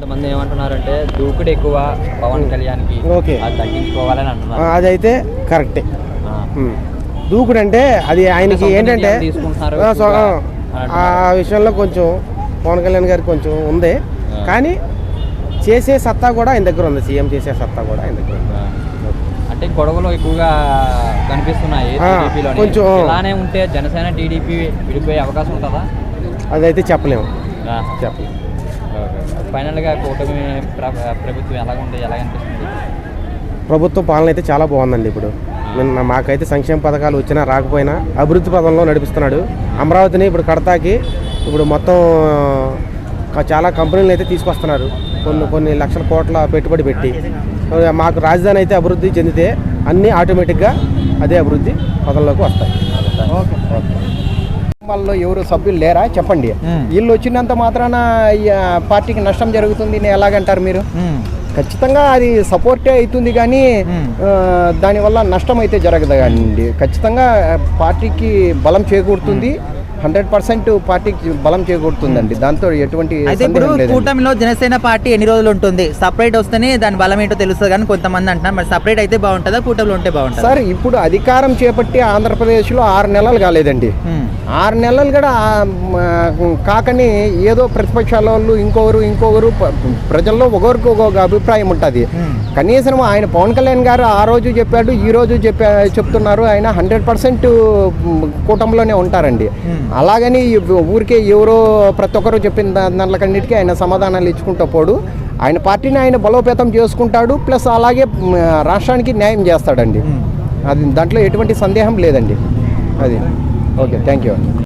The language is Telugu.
కొంతమంది ఏమంటున్నారంటే దూకుడు ఎక్కువ పవన్ కళ్యాణ్కి ఓకే. అది తగ్గించుకోవాలని అంటున్నారు అదైతే కరెక్టే. దూకుడు అంటే అది ఆయనకి ఏంటంటే ఆ, విషయంలో కొంచెం పవన్ కళ్యాణ్ గారికి కొంచెం ఉంది. కానీ చేసే సత్తా కూడా ఆయన దగ్గర ఉంది సీఎం చేసే సత్తా కూడా ఆయన దగ్గర ఉంది. అంటే గొడవలు ఎక్కువగా కనిపిస్తున్నాయి కొంచెం. ఉంటే జనసేన టీడీపీ విడిపోయే అవకాశం ఉంటుందా అదైతే చెప్పలేము. చెప్పలేము ఫైనల్గా కూటమి ప్ర- ప్రభుత్వం ఎలాగుంది ఎలా అనిపిస్తుంది ప్రభుత్వ పాలన అయితే చాలా బాగుందండి ఇప్పుడు. నిన్న మాకైతే సంక్షేమ పథకాలు వచ్చినా రాకపోయినా అభివృద్ధి పదంలో నడిపిస్తున్నాడు. అమరావతిని ఇప్పుడు కడతాకి ఇప్పుడు మొత్తం చాలా కంపెనీలు అయితే తీసుకొస్తున్నారు. కొన్ని కొన్ని లక్షల కోట్ల పెట్టుబడి పెట్టి. మాకు రాజధాని అయితే అభివృద్ధి చెందితే అన్నీ ఆటోమేటిక్గా అదే అభివృద్ధి పదంలోకి వస్తాయి. వాళ్ళలో ఎవరు సభ్యులు లేరా? చెప్పండి. వీళ్ళు వచ్చినంత మాత్రాన పార్టీకి నష్టం జరుగుతుంది ఎలాగంటారు మీరు? ఖచ్చితంగా అది సపోర్టే అవుతుంది కానీ దానివల్ల నష్టం అయితే జరగదు కానీ ఖచ్చితంగా పార్టీకి బలం చేకూరుతుంది. హండ్రెడ్ పర్సెంట్ పార్టీకి బలం చేకూరుతుందండి. దాంతో ఎటువంటి అయితే ఇప్పుడు. కూటమిలో జనసేన పార్టీ ఎన్ని రోజులు ఉంటుంది? సపరేట్ వస్తేనే దాని బలం ఏంటో తెలుస్తుంది కానీ కొంతమంది అంటున్నారు మరి సపరేట్ అయితే బాగుంటుందా? కూటమిలో ఉంటే బాగుంటుందా? సార్ ఇప్పుడు అధికారం చేపట్టి ఆంధ్రప్రదేశ్లో ఆరు నెలలు కాలేదండి. ఉమ్. ఆరు నెలలు కూడా కాకని ఏదో ప్రతిపక్షాల వాళ్ళు ఇంకొకరు ఇంకొకరు ప్రజల్లో ఒకరికి ఒక్కొక్క అభిప్రాయం ఉంటుంది. కనీసం ఆయన పవన్ కళ్యాణ్ గారు ఆ రోజు చెప్పాడు ఈ రోజు చెప్పా చెప్తున్నారు ఆయన హండ్రెడ్ పర్సెంట్ కూటమిలోనే ఉంటారండి. అలాగని ఊరికే ఎవరో ప్రతి ఒక్కరు చెప్పిన దాంట్లకన్నిటికీ ఆయన సమాధానాలు ఇచ్చుకుంటూ పోడు. ఆయన పార్టీని ఆయన బలోపేతం చేసుకుంటాడు ప్లస్ అలాగే రాష్ట్రానికి న్యాయం చేస్తాడండి. అది దాంట్లో ఎటువంటి సందేహం లేదండి. అది. Okay thank you